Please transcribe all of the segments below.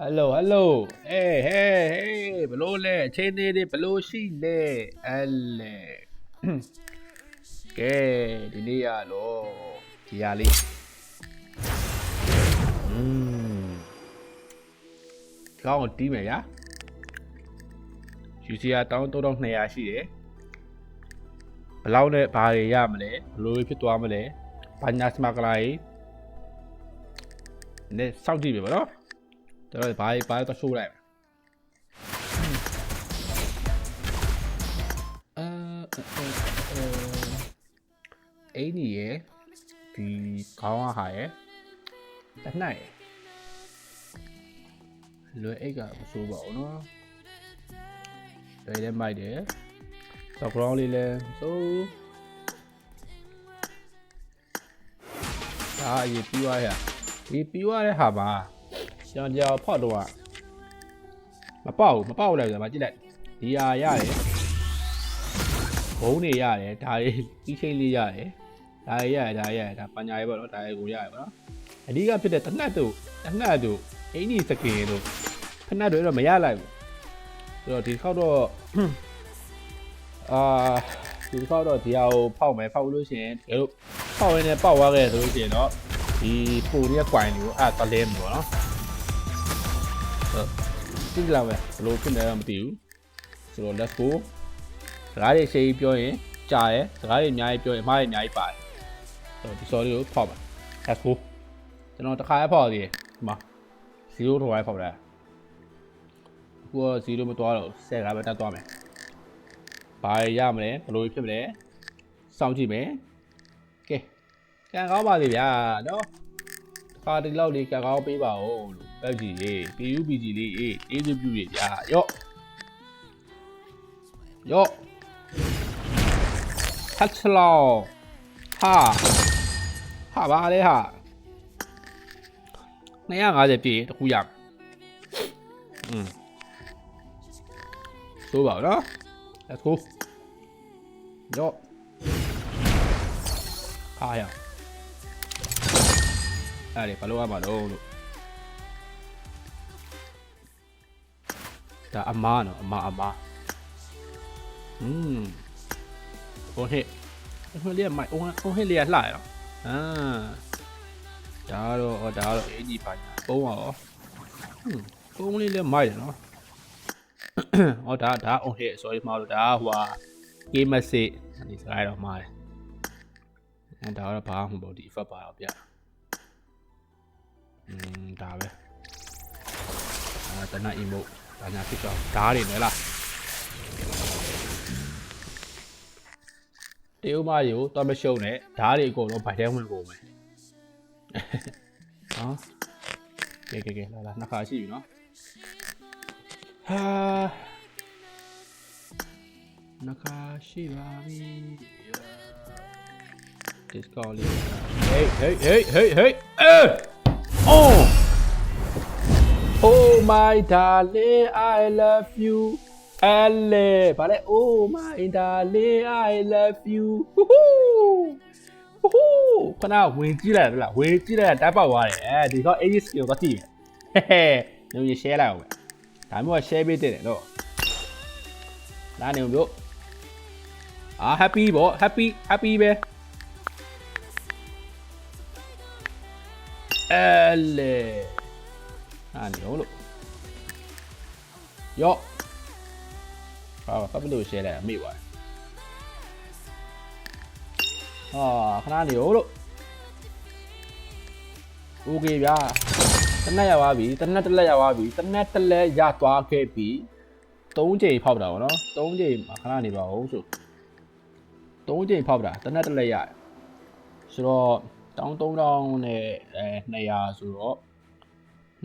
ဟယ်လိုဟယ်လိုဟေးဟေးဟေးဘလို့လဲအချင်းသေးတွေဘလို့ရှိလဲအဲ့လေကဲဒီနေ့ရတော့ဒီရလေးอืมကောင်းတီးမယ်ဗျာယူစီယာတောင်း3200ရှိတယ်ဘယ်လောက်နဲ့ဘာတွေရမလဲဘလို့ဖြစ်သွားမလဲဘာညာစမကလာရေးနဲ့စောင့်ကြည့်ပြီဗောနော် ကျွန်တော်ဘာဘာတော့ရှိုးလိုက်အာအိနီရဲ့ဒီခေါင်းဟာရဲ့တနှက်ရဲ့လွယ်အိတ်ကမဆိုးပါဘူးနော်လွယ်လည်းမိုက်တယ်ဆော့ဂရောင်းလေးလည်းဆိုးဒါအရေးပြီးသွားရဒီပြီးသွားတဲ့ဟာမှာ ကျွန်တော်ကြောက်ဖော့တော့မပေါက်ဘူးမပေါက်လိုက်ဆိုတော့မကြည့်လိုက်ဒီဟာရတယ်ဘုံနေရတယ်ဒါတွေကြီးချိတ်လေးရတယ်ဒါတွေရတယ်ဒါတွေရတယ်ဒါပညာရေးပေါ့နော်ဒါတွေကိုရတယ်ပေါ့နော်အဓိကဖြစ်တဲ့တနတ်တို့တနတ်တို့အင်းကြီးစကင်တို့ဖနတ်တွေတော့မရလိုက်ဘူးဆိုတော့ဒီခေါက်တော့အာဒီခေါက်တော့ဒီဟာကိုဖောက်မယ်ဖောက်လို့ရှိရင်ဒီလိုဖောက်ရင်းနဲ့ပေါက်သွားခဲ့ဆိုလို့ရှိရင်တော့ဒီပုံရဲ့ coin တွေကိုအဲ့တလဲမှာပေါ့နော် ကြည့်ကြလာမယ်ဘယ်လိုဖြစ်နေလဲမသိဘူးဆိုတော့ let's go စကားတွေရှေးပြောရင်ကြာရယ်စကားတွေအများကြီးပြောရင်အမှားတွေအများကြီးပါတယ်ဆိုတော့ဒီ sorry ကိုဖောက်ပါ let's go ကျွန်တော်တစ်ခါရဖောက်သေးတယ်ဒီမှာ0ထော်ရိုင်းဖောက်တယ်အခုက0မသွားတော့10ကပဲတက်သွားမယ်ဘာရရမလဲဘယ်လိုဖြစ်မလဲစောင့်ကြည့်မယ်ကဲကံကောင်းပါသေးဗျာနော်ပါတီလောက်လေးကကောင်းပေးပါဦးလို့ ပက်ကြီးရေး PUBG လေးအေးအေးစုပြုရကြာရော့ရော့ဟတ်ချလောဟာဟာပါလေဟာ250ပြည့်တခုရอืมဆိုးပါတော့ let's go ရော့ဟာရအဲ့ဒါဘာလို့ရမှာတော့လို့ ဒါအမားနော်အမားအမားอืมโอ้เฮ้ဟိုလေးကမိုက်ဟိုဟိုဟိလေးကလှရတော့အာဒါတော့ဟောဒါတော့အင်ကြီးပါညာပုံးရောဟွန်းပုံးလေးလည်းမိုက်တယ်နော်ဟောဒါဒါအော်ဟဲ့ sorry မှားလို့ဒါဟိုဟာ game message ဒီစကားတော့မှားတယ်အဲဒါတော့ဘာမှမဟုတ်ဘူးဒီ effect ပါတော့ဗျอืมဒါပဲအဲတနအီမို့ ဒါညာဖြစ်တော့ဓားတွေနဲ့လားတေဦးမကြီးကိုတော့မရှုံနဲ့ဓားတွေအကုန်လုံးဗိုက်ထဲဝင်ကုန်မယ်ဟောကဲကဲကဲလာလာနှစ်ခါရှိပြီနော်ဟာနှစ်ခါရှိပါပြီ Discord လေး Hey hey hey hey hey အဲ my darling I love you အဲ့လေဗါလဲ Oh my darling I love you ဟူးဟူးဟူးခဏဝင်ကြည့်လိုက်လားဝင်ကြည့်လိုက်တက်ပေါက်သွားတယ်အဲဒီတော့ AE skill တော့ကြည့်ဟဲဟဲညူရ share လိုက်အောင်ပဲဒါမျိုးက share ပေးတဲ့တယ်တော့လာနေမျိုးအာ happy ပေါ့ happy happy ပဲအဲ့လေအာနေလို့ ယော့ဟာဖတ်ဘလို့ share လိုက်အမေ့သွားတယ်ဟာခဏနေလို့โอเคဗျာတနက်ရသွားပြီတနက်တစ်လက်ရသွားပြီတနက်တစ်လက်ရသွားခဲ့ပြီ၃ချိန်ဖောက်တာဗောနော်၃ချိန်ခဏနေပါဦးဆို၃ချိန်ဖောက်တာတနက်တစ်လက်ရတယ်ဆိုတော့တောင်း3000နဲ့အဲ200ဆိုတော့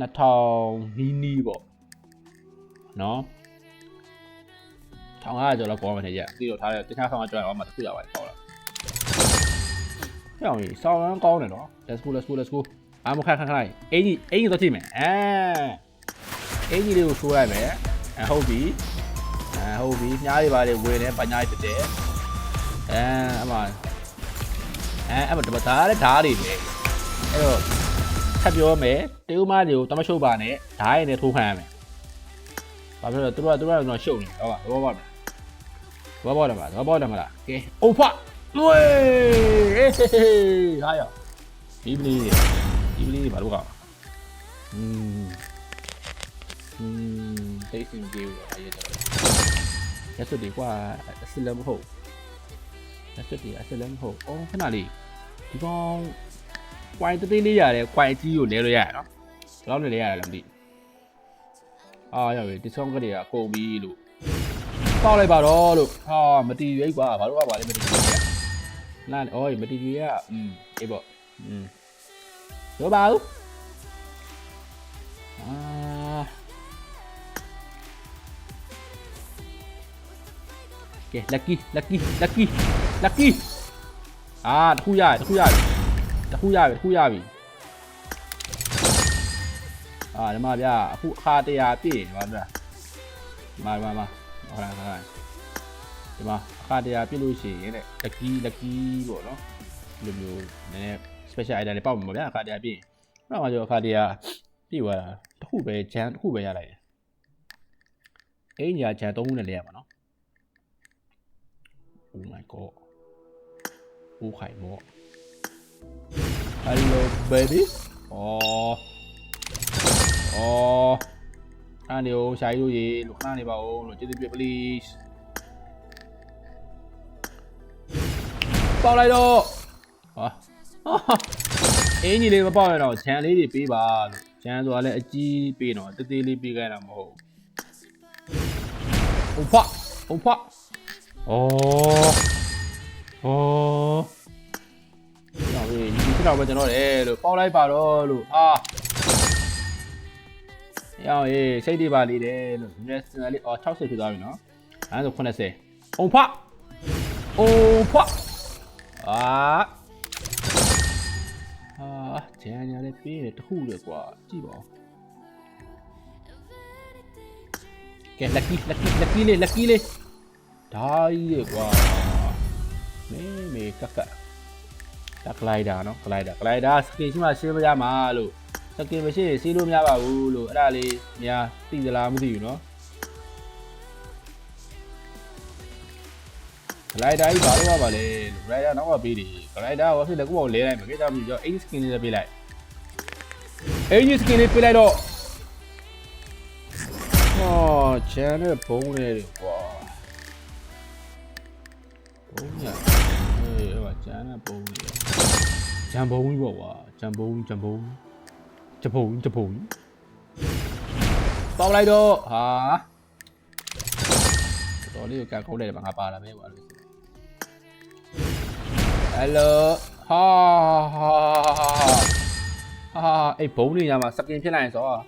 2000နီးနီးပေါ့ နော်1500ကျော်လောက်ပေါ်မှာနေကြပြီးတော့ထားတယ်တခြားဆောင်ကကျော်ရအောင်မှတစ်ခုရပါတယ်ပေါ့လားကြောင်ကြီးဆောင်းရမ်းကောင်းတယ်နော် let's go let's go let's go အားမခက်ခက်ခက်လိုက်အင်ကြီးအင်ကြီးတော့ကြည့်မယ်အဲအင်ကြီးလေးကိုရှိုးလိုက်မယ်အဲဟုတ်ပြီအဲဟုတ်ပြီညားတွေပါလေဝင်နေပညာတွေတက်တယ်အဲအမှအဲအဲ့မှာဒါလည်းဓာတ်တွေလေအဲ့တော့ထပ်ပြောမယ်တေဦးမတွေကိုတမရှုပ်ပါနဲ့ဓာတ်ရည်နဲ့ထိုးခံရမယ် ဘာဖြစ်လို့လဲသူတို့ကသူတို့ကတော့ရှုပ်နေတယ်ဟုတ်ပါဘောပေါက်တယ်ဘောပေါက်တယ်မလားဘောပေါက်တယ်မလားကဲအိုဖဝေးဟေးဟေးဟေးဟာရဒီပလီဒီပလီဘာလို့ကောက်อืมอืมတိတ်စင်ပြေးလို့အဲ့ရတော့ရက်စွတ်ဒီကွာအစလမ်မဟုတ်ရက်စွတ်ဒီအစလမ်မဟုတ်အော်ခဏလေးဒီကောင် ကွိုင်သေးလေးရတယ်ကွိုင်အကြီးကိုလဲလို့ရတယ်နော်ဘယ်လောက်နဲ့လဲရတယ်လဲမသိ အာရောက်ပြီဒီဆောင်ကလေးကကုန်ပြီလို့ပေါက်လိုက်ပါတော့လို့ဟာမတီရွေးကွာဘာလို့ကပါလဲမတီရွေးကနားအော်မတီရွေးကอืมအေးပေါ့อืมရောပါဦးအာကဲ lucky lucky lucky lucky အာတခုရတယ်တခုရတယ် တခုရပြီတခုရပြီ အာဒီမှာဗျာအခုအခါတရာပြည့်ပါဗျာဒီမှာဒီမှာမှာဟုတ်လားဟုတ်လားဒီမှာအခါတရာပြည့်လို့ရှိရင်တဲ့လက်ကီးလက်ကီးပေါ့နော်ဒီလိုမျိုးနည်းနည်း special item တွေပေါက်မှာဗျာအခါတရာပြည့်နောက်မှကျတော့အခါတရာပြည့်သွားတာတခုပဲဂျန်တခုပဲရလိုက်တယ်အင်းညာဂျန်သုံးခုနဲ့လဲရမှာနော် Oh my god ဦးခိုင်မော Hello baby ဩ ဩအဲ့ဒီကိုရှာကြီးတို့ရေလို့ခဏနေပါဦးလို့ကျေးဇူးပြု please ပေါက်လိုက်တော့ဟာအင်းကြီးလေးမပေါက်ရတော့ခြံလေးတွေပေးပါလို့ခြံဆိုတာလည်းအကြီးပေးတော့တေးသေးလေးပေးခိုင်းတာမဟုတ်ဘူးဟုတ်ဖဟုတ်ဖဩဩကြောင်ကြီးဒီဖြစ်တော့ပဲကျွန်တော်တယ်လို့ပေါက်လိုက်ပါတော့လို့ဟာ ရောင်ရေးစိတ်တွေပါလေးတယ်လို့နည်းစင်လေးအော်60ဖြစ်သွားပြီနော်အဲဒါဆို80အုံဖအုံဖအာအာကျန်ရလည်းပြေးတယ်တခုလေကွာကြည့်ပါဦးကဲ lucky lucky lucky လေး lucky လေးဒါကြီးလေကွာမေးမေကက်ကက်ဒါဂလိုက်ဒါနော်ဂလိုက်ဒါဂလိုက်ဒါစကင်ရှိမှရှင်းမရမှာလို့ စကင်မရှိရင်စီးလို့မရပါဘူးလို့အဲ့ဒါလေးများသိသလားမသိဘူးနော်ဂလိုက်ဒါကြီးဘာလို့ရပါလဲလို့ဂလိုက်ဒါနောက်ကပေးတယ်ဂလိုက်ဒါဘာဖြစ်လဲကိုယ့်ဘောလဲလိုက်မှာကိစ္စမရှိတော့အဲ့ဒီစကင်လေးပေးလိုက်အဲ့ဒီစကင်လေးပေးလိုက်တော့ဟောချန်တဲ့ဘုံလေးကွာဘုံညာအေးဟောချန်တဲ့ဘုံလေးဂျမ်ဘုံကြီးပေါ့ကွာဂျမ်ဘုံဂျမ်ဘုံ ဂျဘုံဂျဘုံပေါက်လိုက်တော့ဟာတော်လေးကိုကန်ကောက်လိုက်တယ်ဗျငါပါလာပဲကွာလို့ဟယ်လိုဟာဟာဟာအဲ့ဘုံလေးညမှာစကင်ဖြစ်လိုက်ရင်ဆိုတော့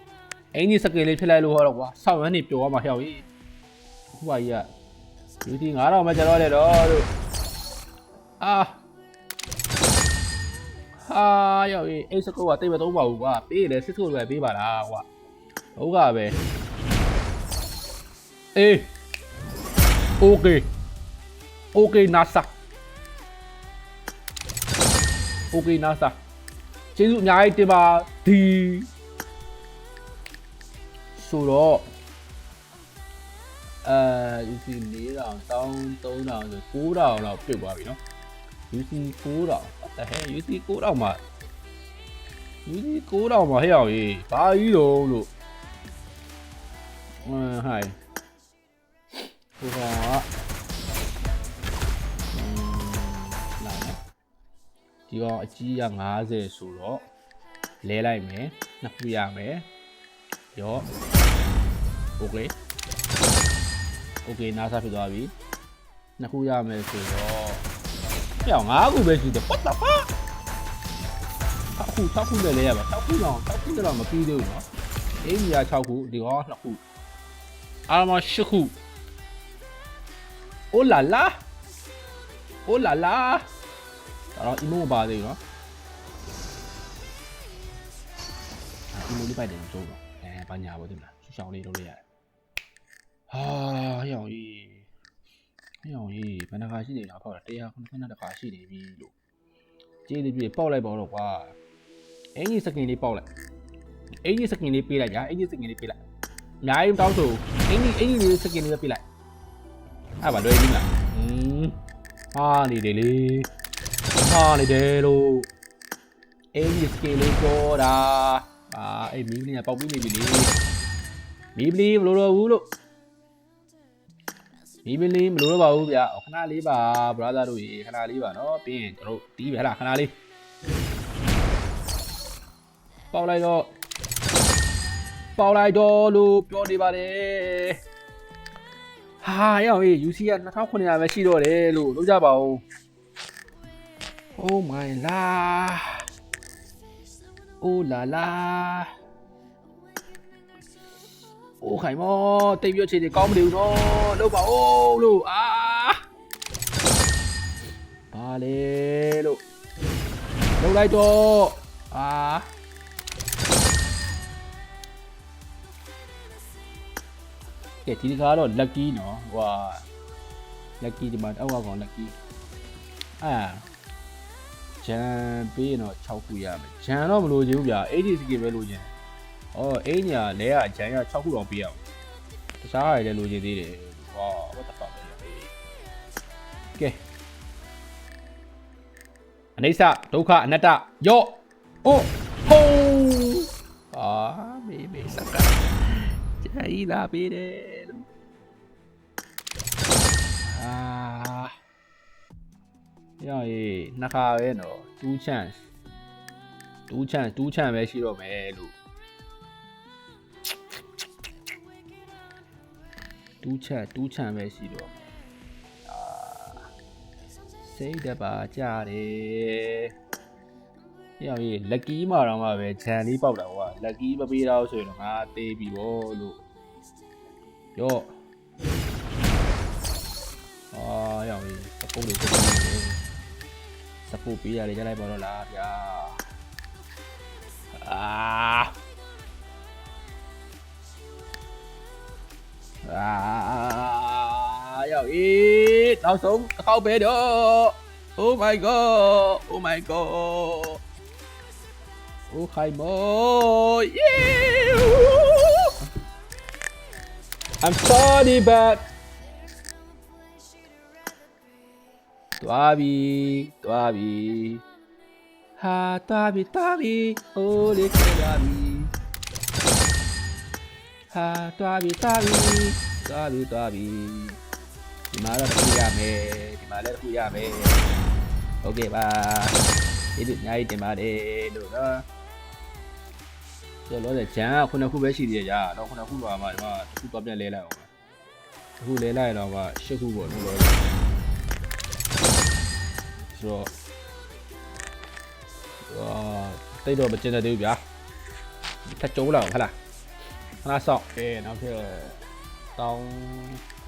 အင်းကြီးစကင်လေးဖြစ်လိုက်လို့ဟောတော့ကွာဆောက်ရမ်းနေပျော်သွားမှာဟျောက်ကြီးခုပါကြီးကဒီဒီ9000မှကျတော့လေတော့လို့အာဟာ ရောက်ရေးအိတ်စကုတ်ကတိတ်မသုံးပါဘူးကွာပေးရလေစစ်စုပ်ပဲပေးပါလားကွာဟုတ်ကပဲအေးโอเคโอเคနာဆာโอเคနာဆာကျေးဇူးအများကြီးတင်ပါဒီဆိုတော့အဲ UC 4000တောင်း3000ဆို9000လောက်ပြည့်သွားပြီနော် UC 9000 what the hell UC 9000မှာ UC 9000မှာဟဲ့အောင်ကြီးဘာကြီးတော့လို့အဲဟိုင်ဟိုကောင်ကလာနေဒီကောင်အကြီးက90ဆိုတော့လဲလိုက်မယ်နှစ်ခုရမယ်ရော okay okay နားစားဖြစ်သွားပြီနှစ်ခုရမယ်ဆိုတော့ ပြောင်းငါးခုပဲရှိတယ် what the fuck 6ခု6ခုလည်းလဲရပါ6ခုတော့6ခုတော့မပြီးသေးဘူးเนาะအင်းကြီးက6ခုဒီကော2ခုအားလုံး8ခုအိုလာလာအိုလာလာတော့အီမိုမပါသေးဘူးเนาะအီမိုလေးပိုက်တယ်ဆိုတော့အဲဘာညာပါသေးမလားရှောင်းရှောင်းလေးလုပ်လိုက်ရတယ်ဟာရောင်ကြီး ။ ဟဲ့အောင်ကြီးဘယ်နှခါရှိနေလားဖောက်တာ192တခါရှိနေပြီလို့။ကြေးလေးပြည့်ပေါက်လိုက်ပါတော့ကွာ။အင်ကြီးစကင်လေးပေါက်လိုက်အင်ကြီးစကင်လေးပေးလိုက်ညာအင်ကြီးစကင်လေးပေးလိုက်အများကြီးတောင်းဆိုအင်ကြီးအင်ကြီးလေးစကင်လေးပဲပေးလိုက်အဲ့ပါလွယ်ပြီမလားอืมဟာနေတယ်လေဟာနေတယ်လို့အင်ကြီးစကင်လေးကြောတာအာအဲ့မီးလေးကပေါက်ပြီးနေပြီလေမီးလေးမလို့တော့ဘူးလို့ မီးလေးမလို့တော့ပါဘူးဗျာခဏလေးပါ brother တို့ရေခဏလေးပါနော်ပြီးရင်တို့တီးပဲဟလားခဏလေးပေါက်လိုက်တော့ပေါက်လိုက်တော့လို့ပြောနေပါတယ်ဟာရောက်ရေး UC က2900ပဲရှိတော့တယ်လို့လုပ်ကြပါဦး Oh my la Oh la la အိုးခိုင်မောတိတ်ပြည့်ချေတွေကောင်းမနေဘူးနော်လုပ်ပါဦးလို့အာပါလေလို့လုပ်လိုက်တော့အာကဲဒီတစ်ခါတော့ lucky နော်ဟွာ lucky ဒီမှာအောက်ကကောင် lucky အာဂျန်ပေးရင်တော့6ခုရမယ်ဂျန်တော့မလိုချင်ဘူးဗျာ80 skill ပဲလိုချင်ဩ အင်းညာလဲကဂျန်ရ6ခုတော့ပေးရအောင်တခြားရတယ်လိုချင်သေးတယ်ဟော what the fuck လဲကဲအနိစ္စဒုက္ခအနတ္တယော့အိုးဟိုးအာမေမေစကားကြိုက်လာပေးတယ်လို့အာရောရေနှစ်ခါပဲနော်2 chance 2 chance 2 chance ပဲရှိတော့မယ်လို့ 2 chance 2 chance ပဲရှိတော့မယ်အာစိတ်တပါကြတယ်ရောရေ lucky မှာတော့မှပဲဂျန်လေးပေါက်တာကွာ lucky မပေးတော့ဆိုရင်တော့ငါသေးပြီဗောလို့ရော့အာရောရေစပုတ်လေးကိုပေးတယ်စပုတ်ပေးရတယ်ကြလိုက်ပါတော့လားဗျာ ရောရေနောက်ဆုံးတစ်ခေါက်ပဲတော့ Oh my god Oh my god Oh hi mo yeah I'm sorry but သွားပြီသွားပြီဟာသွားပြီသွားပြီဟိုးလေးခဲ့ ဒီမှာတော့တစ်ခုရမယ်ဒီမှာလည်းတစ်ခုရမယ်โอเคပါဒီလိုအများကြီးတင်ပါတယ်လို့နော်ကျော်လို့လည်းဂျန်ကခုနှစ်ခုပဲရှိသေးတယ်ကြာတော့ခုနှစ်ခုပါမှဒီမှာတစ်ခုတော့ပြန်လဲလိုက်အောင်တစ်ခုလဲလိုက်တော့မှရှစ်ခုပေါ့လို့လို့ဆိုတော့အာတိတ်တော့မကျင်တဲ့သေးဘူးဗျာထက်ကျုံးလာအောင်ဟဟလားခဏဆောက်အဲနောက်ထပ်တောင်း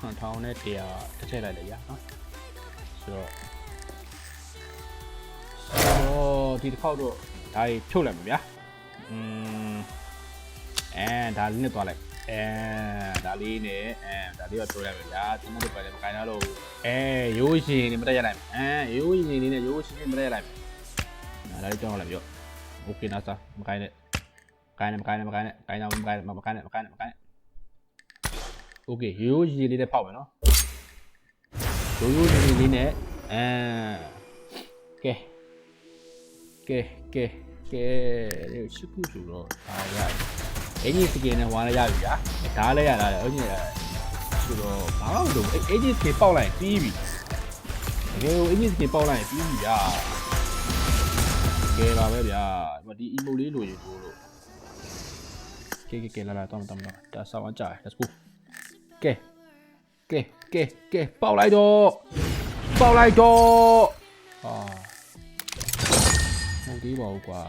1000နဲ့100တစ်ထည့်လိုက်လေဗျာနော်ဆိုတော့ဆိုတော့ဒီတစ်ခေါက်တော့ဒါကြီးဖြုတ်လိုက်မှာဗျာอืมအဲဒါလေးနဲ့သွားလိုက်အဲဒါလေးနဲ့အဲဒါလေးတော့တိုးလိုက်မယ်ဗျာသူတို့ပဲလည်းမကိုင်းတော့လို့အဲရိုးရှင်နေမတက်ရလိုက်မယ်အဲရိုးရှင်နေနဲ့ရိုးရှင်နေမတက်ရလိုက်မယ်ဒါလေးကြောင်းလိုက်ပြောโอเคနာစာမကိုင်းနဲ့ကိုင်းနဲ့မကိုင်းနဲ့မကိုင်းနဲ့ကိုင်းတော့မကိုင်းနဲ့မကိုင်းနဲ့မကိုင်းနဲ့မကိုင်းနဲ့ โอเคရိုးရှင်လေးနဲ့ဖောက်မယ်နော်ရိုးရိုးရှင်လေးနဲ့အဲကဲကဲကဲကဲဒီရှိခုဆိုတော့အားရတယ်အင်ကြီးစကင်နဲ့ဝါလည်းရပြီဗျာဒါလည်းရတာလေအင်ကြီးဆိုတော့ဘာမှမလုပ်ဘူးအင်ကြီးစကင်ပေါက်လိုက်ပြီးပြီတကယ်ကိုအင်ကြီးစကင်ပေါက်လိုက်ပြီးပြီဗျာကဲပါပဲဗျာဒီ emo လေးလိုရင်တို့လို့ကဲကဲကဲလာလာတော့တော့တော့ဒါဆောင်းအကြ let's go ကဲကဲကဲကဲပေါက်လိုက်တော့ပေါက်လိုက်တော့အာမဟုတ်သေးပါဘူးကွာ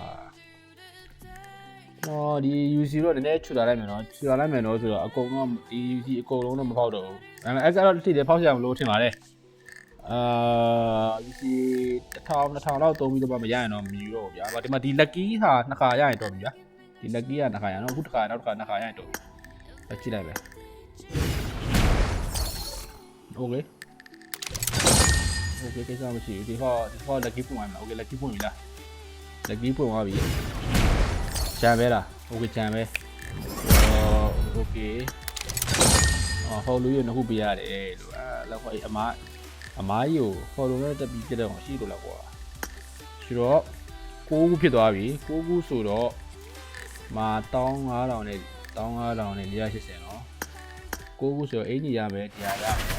တော့ဒီ UC တော့နည်းနည်းချူလာလိုက်မယ်နော်ချူလာလိုက်မယ်နော်ဆိုတော့အကုန်လုံးဒီ UC အကုန်လုံးတော့မဖောက်တော့ဘူးဒါပေမဲ့ X ကတော့တိတယ်ဖောက်ရမလို့ထင်ပါတယ်အာ UC 1000 2000လောက်သုံးပြီးတော့မရရင်တော့မယူတော့ဘူးဗျာဒီမှာဒီ lucky ဟာနှစ်ခါရရင်တော့ပြီဗျာဒီ lucky ကနှစ်ခါရအောင်အခုတစ်ခါနောက်တစ်ခါနှစ်ခါရရင်တော့ပြီကြည့်လိုက်မ ယ် โอเคโอเคကိစ္စမရှိဘူးဒီဟောဒီဟော lucky ပွင့်သွားပြီလားโอเค lucky ပွင့်ပြီလား lucky ပွင့်သွားပြီ ဂျန်ပဲလားโอเคဂျန်ပဲအော်โอเคအော်ဟောလူရနှစ်ခုပြရတယ်လို့အဲလောက်ဟိုအမားအမားကြီးကိုဟောလူနဲ့တက်ပြီးပြတော့ရှိလို့လားကွာရှိတော့6ခုဖြစ်သွားပြီ6ခုဆိုတော့မာ15000နဲ့15000နဲ့480နော်6ခုဆိုတော့အင်ကြီးရမယ်တရားရမယ်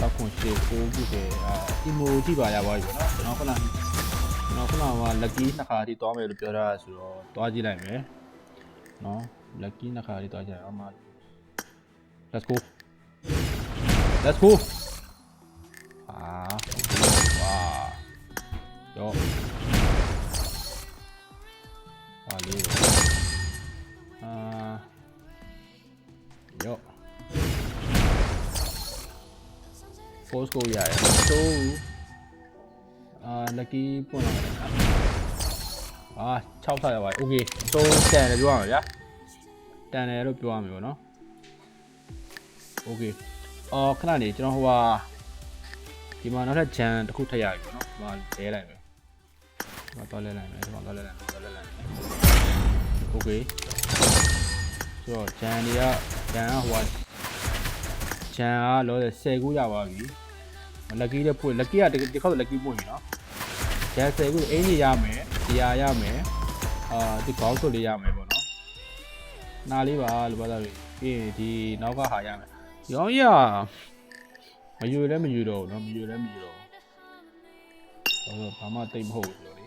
တောက်ခွန်ရှိ6ခုဆိုအာအီမိုကြည့်ပါရပါပြီပေါ့နော်ကျွန်တော်ခုနကကျွန်တော်ခုနက lucky နှစ်ခါအထိသွားမယ်လို့ပြောထားတာဆိုတော့သွားကြည့်လိုက်မယ်နော် lucky နှစ်ခါအထိသွားကြည့်အောင်မ let's go let's go အာဝါရော post ကိုရတယ် so အာ lucky ပွင့်လာတယ်အာ6ဆက်ရပါပြီ okay so တန်တယ်ပြောရမှာဗျာတန်တယ်လို့ပြောရမှာပေါ့နော် okay အော်ခဏနေကျွန်တော်ဟိုဟာဒီမှာနောက်ထပ်ဂျန်တစ်ခုထပ်ရပြီပေါ့နော်ဒီမှာလဲလိုက်မယ်ဒီမှာတော့လဲလိုက်မယ်ဒီမှာတော့လဲလိုက်မယ်တော့လဲလိုက်မယ် okay ဆိုတော့ဂျန်တွေကဂျန်ကဟိုဟာဂျန်ကလောဆယ်10ခုရပါပြီ လက်ကီးတဲ့ပွင့်လက်ကီးကဒီခေါက်လက်ကီးပွင့်ပြီနော်ဂျက်ဆယ်ခုအင်းကြီးရမယ်တရားရမယ်အာဒီကောင်းစုလေးရမယ်ပေါ့နော်နားလေးပါလို့ပြောတာပြီပြီးရင်ဒီနောက်ကဟာရမယ်ရောင်းရမယူလည်းမယူတော့ဘူးနော်မယူလည်းမယူတော့ဘူးဟောဘာမှတိတ်မဟုတ်ဘူးဆိုတော့လေ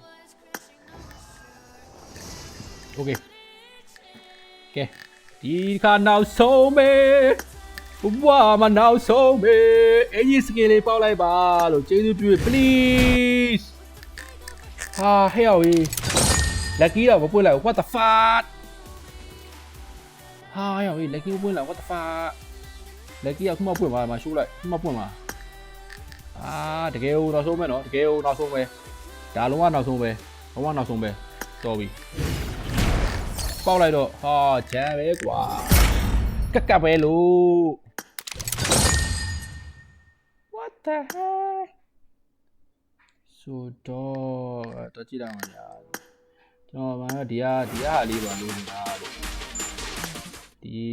โอเคကဲဒီခါနောက်ဆုံးပဲ ဘွားမနောက်ဆုံးပဲအင်ကြီးစကင်လေးပေါက်လိုက်ပါလို့ကျေးဇူးပြု please ဟာဟဲ့အောင်ကြီးလက်ကီးတော့မပွင့်လိုက်ဘူး what the fuck ဟာဟဲ့အောင်ကြီးလက်ကီးမပွင့်လိုက် what the fuck လက်ကီးကခုမှပွင့်ပါမှာရှိုးလိုက်ခုမှပွင့်ပါအာတကယ်ကိုနောက်ဆုံးပဲနော်တကယ်ကိုနောက်ဆုံးပဲဒါလုံးဝနောက်ဆုံးပဲလုံးဝနောက်ဆုံးပဲတော်ပြီပေါက်လိုက်တော့ဟာဂျန်ပဲကွာကက်ကပ်ပဲလို့ What the heck ဆိုတော့တော့ကြည့်တော့မှာညာကျွန်တော်မှတော့ဒီကဒီကဟာလေးပါလို့နေတာလို့ဒီ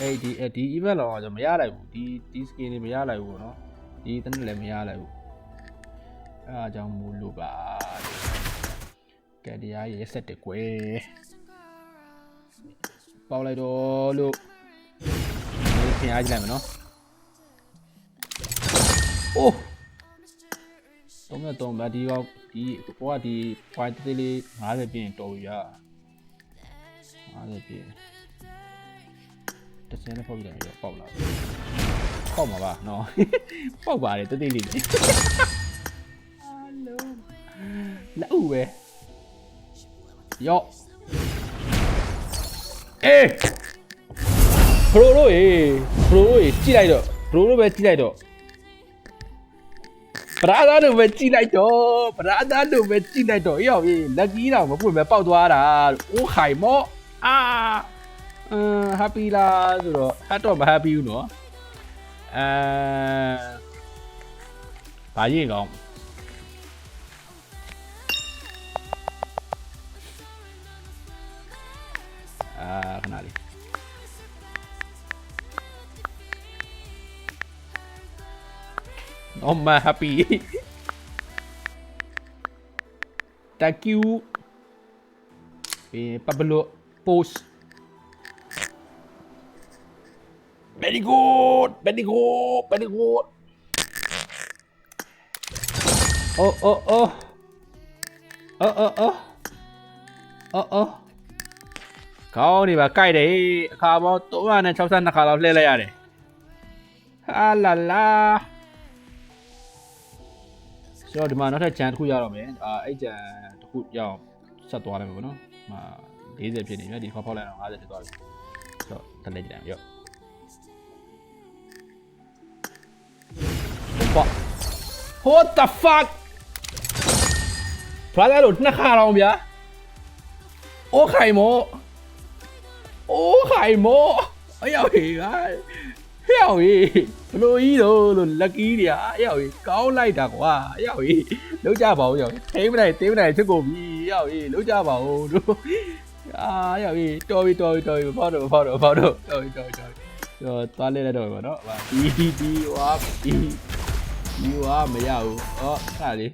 အဲ့ဒီအဲ့ဒီ event တော့ကျွန်တော်မရလိုက်ဘူးဒီဒီ skin တွေမရလိုက်ဘူးပေါ့နော်ဒီတနည်းလည်းမရလိုက်ဘူးအဲအားကြောင့်မို့လို့ပါကဲတရားရေးဆက်တယ်ကွယ်ပေါက်လိုက်တော့လို့ဒီခင်အားကြည့်လိုက်မယ်နော် အိုးတော့မတော့မဒီကောဒီဘောကဒီ point တေးလေး50ပြင်တော်ပြီရ50ပြင်တစ်စင်းနဲ့ဖောက်ပြတယ်ရောပေါက်လာပေါက်မှာပါနော်ပေါက်ပါတယ်တေးသေးလေးလေးအလုံးလက်ဦးပဲရော့အေးဘရိုတို့ရေဘရိုတို့ရေကြည့်လိုက်တော့ဘရိုတို့ပဲကြည့်လိုက်တော့ ပရာသာတို့ပဲကြည့်လိုက်တော့ပရာသာတို့ပဲကြည့်လိုက်တော့အေးအောင်ကြီးလက်ကီးတော့မပွင့်ပဲပေါက်သွားတာအိုးခိုင်မော့အာအမ်ဟပ်ပီလားဆိုတော့ဟတ်တော့မဟပ်ပီဘူးနော်အဲဘာကြီးကောင်းအာခဏလေး อมมาฮาปีตากิวเปปาเบโลปูสเบนิโกดเบนิโกดเบนิโกดโอ้โอ้โอ้โอ้โอ้โอ้โอ้โอ้เขานี่แบบใกล้เดยข้าบอกตัวนั้นชอบสั้นนะครับเราเล่นอะไรอะเนี่ยฮัลโหล လာဆိုတော့ဒီမှာနောက်ထပ်ဂျန်တစ်ခုရတော့မယ်အာအဲ့ဂျန်တစ်ခုရအောင်ဆက်သွားလိုက်မယ်ပေါ့နော်ဒီမှာ40ဖြစ်နေပြီဒီခေါက်ဖောက်လိုက်အောင်50ဖြစ်သွားပြီဆိုတော့တက်လိုက်ကြတယ်ရော့ဘာ What the fuck ဖလာလို့နှစ်ခါတော့ဗျာအိုးခိုင်မောအိုးခိုင်မောအယောဟေးက ဟဲ့အောင်ကြီးဘလို့ကြီးတော့လို့လက်ကီးတွေอ่ะဟဲ့အောင်ကြီးကောင်းလိုက်တာကွာဟဲ့အောင်ကြီးလုံးကြပါဦးရောထိမ့်မနိုင်တင်းမနိုင်ဖြစ်ကုန်ပြီဟဲ့အောင်ကြီးလုံးကြပါဦးတို့အာဟဲ့အောင်ကြီးတော်ပြီတော်ပြီတော်ပြီမဖောက်တော့မဖောက်တော့မဖောက်တော့တော်ပြီတော်ပြီတော်ပြီတော့သွားလဲလဲတော့ပါတော့ဟာဒီဒီဝါဒီဒီဝါမရဘူးဟောခါလေး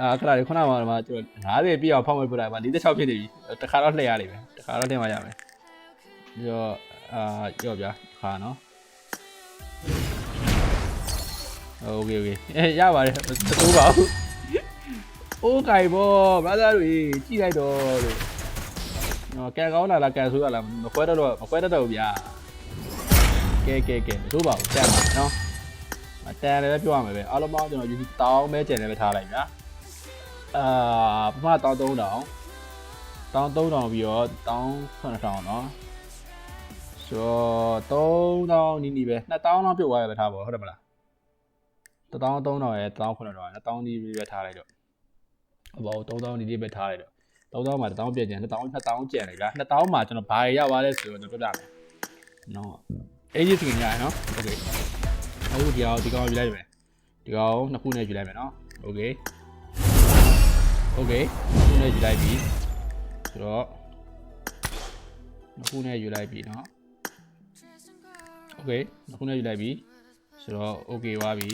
အာခဏလေးခုနကမှကျွန်တော်90ပြည့်အောင်ဖောက်မပြတာပါ46ဖြစ်နေပြီတခါတော့လှည့်ရလိမ့်မယ်တခါတော့လှည့်မှရမယ်ပြီးတော့အာရော့ဗျာခါနော် โอเคโอเคအဲရပါတယ်မတိုးပါဘူးအိုးကြိုင်ဘော brother တွေကြည့်လိုက်တော့လို့နော်ကဲကောင်းလာလားကဲဆိုးရလားမခွဲတော့တော့မခွဲတော့တော့ဗျာကဲကဲကဲမတိုးပါဘူးတက်ပါနော်အတန်လည်းပြောရမယ်ပဲအားလုံးပေါင်းကျွန်တော် YouTube တောင်းမဲကျန်လည်းပဲထားလိုက်ဗျာအာပထမတောင်း3000တောင်း3000ပြီးတော့တောင်း9000နော် ဆိုတော့3000နီးနီးပဲ2000လောက်ပြုတ်သွားရပဲထားပါဟုတ်တယ်မလား တသောင်း3000ရယ်တသောင်း9000ရယ်2000ဒီပဲထားလိုက်တော့အဘော3000ဒီဒီပဲထားလိုက်တော့3000မှာ1000ပြည့်ကျန်2000 2000ကျန်တယ်ဗျာ2000မှာကျွန်တော်ဘာရရပါလဲဆိုတော့ကျွန်တော်ပြပြမယ်နော်အေးကြီးစကင်ရရနော်โอเคအခုဒီကောင်ဒီကောင်ယူလိုက်မယ်ဒီကောင်နှစ်ခုနဲ့ယူလိုက်မယ်နော်โอเคโอเคခုနဲ့ယူလိုက်ပြီဆိုတော့နှစ်ခုနဲ့ယူလိုက်ပြီနော် โอเคနှစ်ခုနဲ့ယူလိုက်ပြီ ဆိုတော့ okay ပါပြီ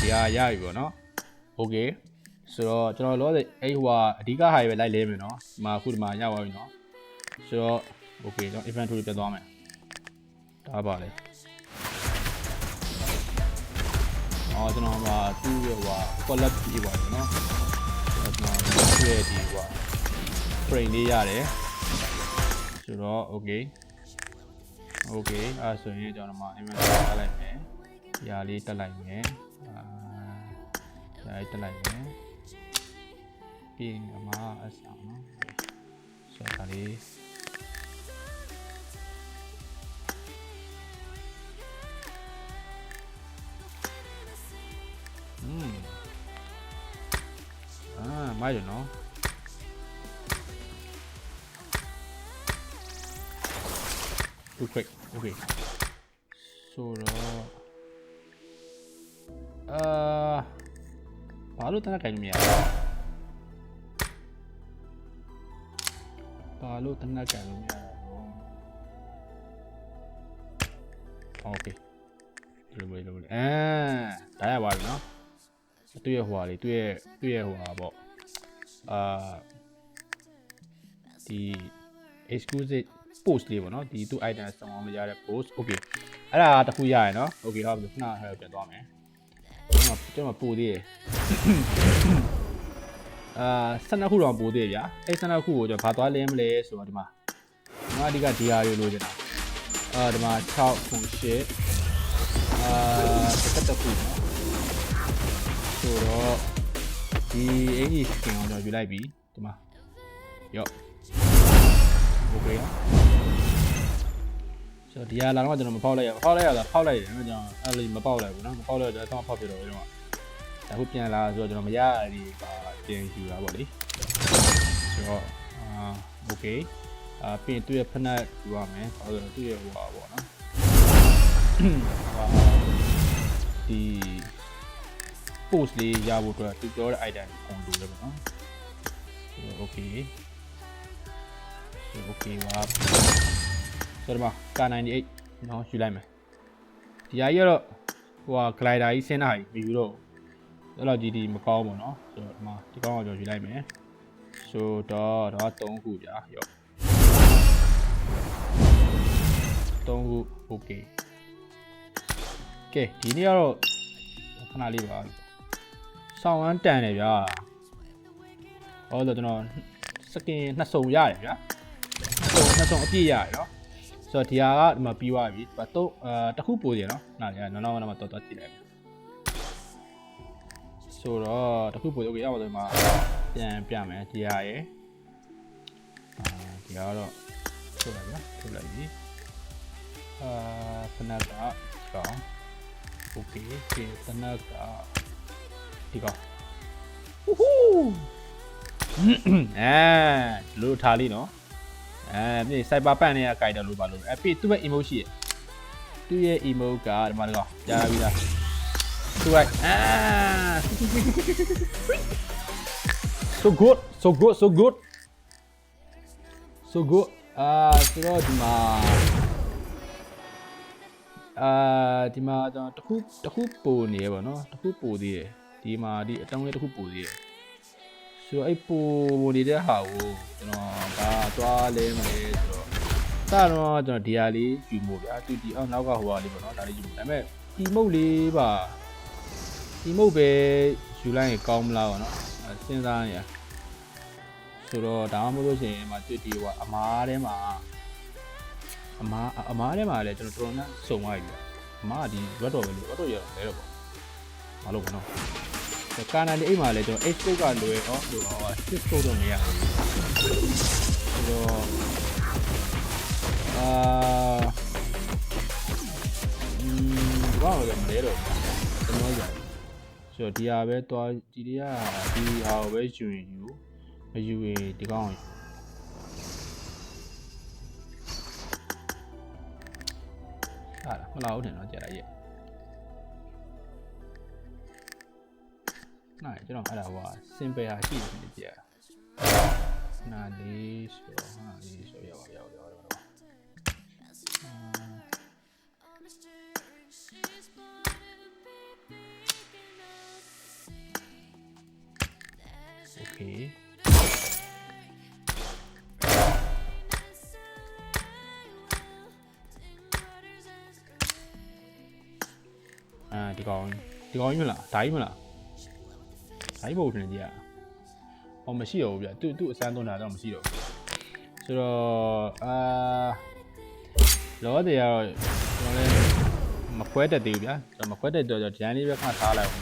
ဒီဟာရပြီပေါ့နော် okay ဆိုတော့ကျွန်တော်လောဆယ်အဲ့ဟိုဟာအဓိကဟာတွေပဲလိုက်လဲမယ်နော်ဒီမှာအခုဒီမှာရပါပြီနော်ဆိုတော့ okay ကျွန်တော် inventory ပြတ်သွားမယ်ဒါပါလေအော်ကျွန်တော်မှာသူ့ရဲ့ဟိုဟာ collect ပြီးပါပြီနော်ကျွန်တော်သူ့ရဲ့ဒီဟိုဟာ frame လေးရတယ်ဆိုတော့ okay okay အဲ့ဆိုရင်ကျွန်တော်မှာ inventory ထားလိုက်မယ်။ရာလေးတက်လိုက်မယ်။အာရာလေးတက်လိုက်မယ်။ပြီးရင်အမအဆောင်နော်။ဆိုတော့ဒါလေးอืมအာမိုက်ရနော်။ Too quick. Okay. ဆိုတော့ Too quick. Okay. So, uh, uh palu tengah kain mia. Palo tengah kain mia. Oh, okay. Boleh, boleh, boleh. Eh, dah ya, wali, no? Itu ya, wali. tu ya, tu ya, wali, bok. Ah, di, excuse it. ပါပြီနော်သူ့ရဲ့ဟိုဟာလေးသူ့ရဲ့သူ့ရဲ့ဟိုဟာပေါ့အာဒီ exclusive post လေးပေါ့နော်ဒီသူ item ဆောင်းအောင်မရတဲ့ post okay အဲ့ဒါတခုရရနော် okay ဟုတ်ပြီခဏဟဲ့ပြန်သွားမယ်ကျွန်တော်ကျွန်တော်ပို့သေးတယ်အာ12ခုတော့ပို့သေးတယ်ဗျာအဲ့12ခုကိုကျွန်တော်ဘာသွားလဲမလဲဆိုတော့ဒီမှာငါအဓိက DR ရွေးလို့နေတာအာဒီမှာ6ခု8အာတစ်တစ်ခုနော်ဆိုတော့ဒီအင်ကြီးစကင်ကိုကျွန်တော်ယူလိုက်ပြီဒီမှာရော့ okay ရောဆိုတော့ဒီဟာလာတော့ကျွန်တော်မဖောက်လိုက်ရဖောက်လိုက်ရတာဖောက်လိုက်တယ်ကျွန်တော်အဲ့လိုမပေါက်လိုက်ဘူးနော်မပေါက်လိုက်တော့ကျွန်တော်ဖောက်ပြတော့ကျွန်တော်အခုပြန်လာဆိုတော့ကျွန်တော်မရရဒီပါပြန်ယူတာပေါ့လေဆိုတော့အာ okay အာပြင်သူ့ရဲ့ဖနက်ယူရမယ်ဟောဆိုသူ့ရဲ့ဟိုပါပေါ့နော်ဟာဒီ post လေးရဖို့အတွက်သူပြောတဲ့ item ကိုကုန်လို့လည်းပေါ့နော်ဆိုတော့ okay ဆို okay ပါ ဆိုတော့ဒီမှာ K98 เนาะယူလိုက်မယ်ဒီဟာကြီးကတော့ဟိုဟာ glider ကြီးဆင်းတာကြီးမယူတော့ဘူးအဲ့တော့ဒီဒီမကောင်းဘူးเนาะဆိုတော့ဒီမှာဒီကောင်းအောင်ကျွန်တော်ယူလိုက်မယ်ဆိုတော့တော့3ခုကြာရော့3ခု okay ကဲဒီနေ့ကတော့ခဏလေးပါဆောင်းဝမ်းတန်တယ်ဗျာဟောတော့ကျွန်တော်စကင်နှစ်စုံရတယ်ဗျာနှစ်စုံနှစ်စုံအပြည့်ရတယ်နော် ဆိုတော့ဒီဟာကဒီမှာပြီးသွားပြီဒီမှာတော့အာတစ်ခုပို့တယ်နော်နားလေနော်နော်နော်တော့တော့ကြည့်လိုက်မယ်ဆိုတော့တစ်ခုပို့ okay ရပါတော့ဒီမှာပြန်ပြမယ်ဒီဟာရယ်အာဒီဟာတော့ထုတ်လိုက်ဗျာထုတ်လိုက်ပြီအာဖနက်ကကောင်း okay ဒီဖနက်ကဒီကောင်းဟူးဟူးအဲဒီလိုထားလိနော် အဲပြီးစိုက်ပါပန့်နေရကြိုက်တယ်လို့ပါလို့အဲပြီးသူ့ရဲ့ emoji ရဲ့သူ့ရဲ့ emote ကဒီမှာတကောင်ကြားရပြီလားသူကအာ so good so good so good so good အာဆိုတော့ဒီမှာအာဒီမှာကျွန်တော်တခုတခုပိုနေရပါတော့တခုပိုသေးတယ်ဒီမှာဒီအတောင်းလေးတခုပိုသေးတယ် ဆိုတော့အဲ့ပိုပိုနေတဲ့ဟာကိုကျွန်တော်ဒါသွားလဲမလဲဆိုတော့စတော့ကျွန်တော်ဒီဟာလေးယူမို့ဗျာတူတီအောင်နောက်ကဟိုဟာလေးပေါ့နော်ဒါလေးယူမို့ဒါပေမဲ့ဒီမုတ်လေးပါဒီမုတ်ပဲယူလိုက်ရင်ကောင်းမလားပေါ့နော်အဲ့စဉ်းစားနေရဆိုတော့ဒါမှမဟုတ်လို့ရှိရင်ဒီမှာတွေ့တီကအမားထဲမှာအမားအမားထဲမှာလည်းကျွန်တော်တော်တော်များစုံသွားပြီအမားကဒီ red တော်ပဲလို့ red တော်ရတော့လဲတော့ပေါ့မလုပ်ဘူးနော် ကာနာဒီအိမ်မှာလည်းကျွန်တော် H code ကလွယ်တော့လို့ဟော6 code တော့မရဘူးဆိုတော့အာอืมဘာလို့လဲမလဲတော့ကျွန်တော်ရတယ်ဆိုတော့ဒီဟာပဲတွားဒီတွေကဒီဟာကိုပဲယူရင်ယူမယူရင်ဒီကောင်ဟာလားမလာဘူးတယ်နော်ကြာလိုက်ရဲ့ နိုင်ကျွန်တော်အဲ့ဒါဟိုဟာ simple ဟာရှိတယ်ဒီကြာနာလေးဆိုတော့ဟာလေးဆိုရောက်ရောက်ရောက်ရောက်โอเค အာဒီကောင်ဒီကောင်ကြီးမလားဒါကြီးမလား ဒါကြီးမဟုတ်တယ်ကြီးอ่ะဟောမရှိတော့ဘူးဗျသူသူ့အစမ်းသွန်းတာတော့မရှိတော့ဘူးဆိုတော့အာလောတဲ့ကတော့ကျွန်တော်လည်းမခွဲတတ်သေးဘူးဗျာကျွန်တော်မခွဲတတ်တော့ဒီဇိုင်းလေးပဲခဏထားလိုက်အောင်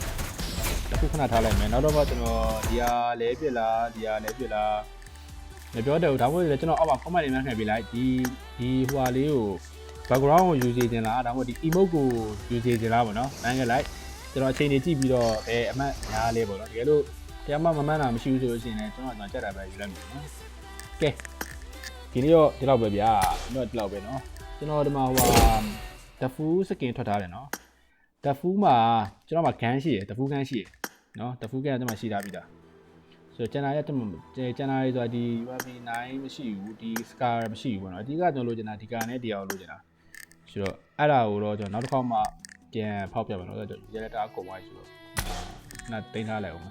တစ်ခုခဏထားလိုက်မယ်နောက်တော့မှကျွန်တော်ဒီဟာလဲပြစ်လားဒီဟာလဲပြစ်လားမပြောတတ်ဘူးဒါမှမဟုတ်ကျွန်တော်အောက်မှာ comment လေးများထည့်ပေးလိုက်ဒီဒီဟိုဟာလေးကို background ကိုယူစီတင်လားဒါမှမဟုတ်ဒီ emote ကိုယူစီတင်လားပေါ့နော်နိုင်ကြလိုက် ကျွန်တော်အချိန်နေကြည့်ပြီးတော့အဲအမှတ်များလေးပေါ့နော်တကယ်လို့တရားမှမမှန်တာမရှိဘူးဆိုလို့ရှိရင်လည်းကျွန်တော်ကျွန်တော်ကြက်တာပဲယူလိုက်မယ်နော်ကဲဒီနေ့တော့ဒီလောက်ပဲဗျာဒီတော့ဒီလောက်ပဲနော်ကျွန်တော်ဒီမှာဟိုဟာတဖူးစကင်ထွက်ထားတယ်နော်တဖူးမှာကျွန်တော်မှာဂန်းရှိတယ်တဖူးဂန်းရှိတယ်နော်တဖူးဂန်းကကျွန်တော်ရှိထားပြီးသားဆိုတော့ကျန်တာရဲ့ကျန်တာရဲ့ဆိုတာဒီ UAV 9မရှိဘူးဒီ scar မရှိဘူးပေါ့နော်အဓိကကျွန်တော်လိုချင်တာဒီကာနဲ့တရားကိုလိုချင်တာဆိုတော့အဲ့ဒါကိုတော့ကျွန်တော်နောက်တစ်ခေါက်မှ ပြန်ဖောက်ပြပါတော့ကျွန်တော်ရဲလက်တာအကုန်ပါဆိုတော့နာတင်ထားလိုက်အောင်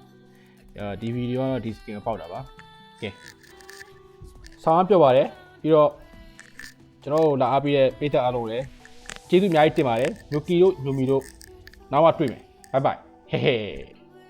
အဲဒီဗီဒီယိုကတော့ဒီ skin ဖောက်တာပါကဲဆောင်းပြောပါတယ်ပြီးတော့ကျွန်တော်တို့လာအားပေးတဲ့ပိတ်သက်အားလုံးလည်းကျေးဇူးအများကြီးတင်ပါတယ်ညိုကီတို့ညိုမီတို့နောက်မှတွေ့မယ်ဘိုင်ဘိုင်ဟေးဟေး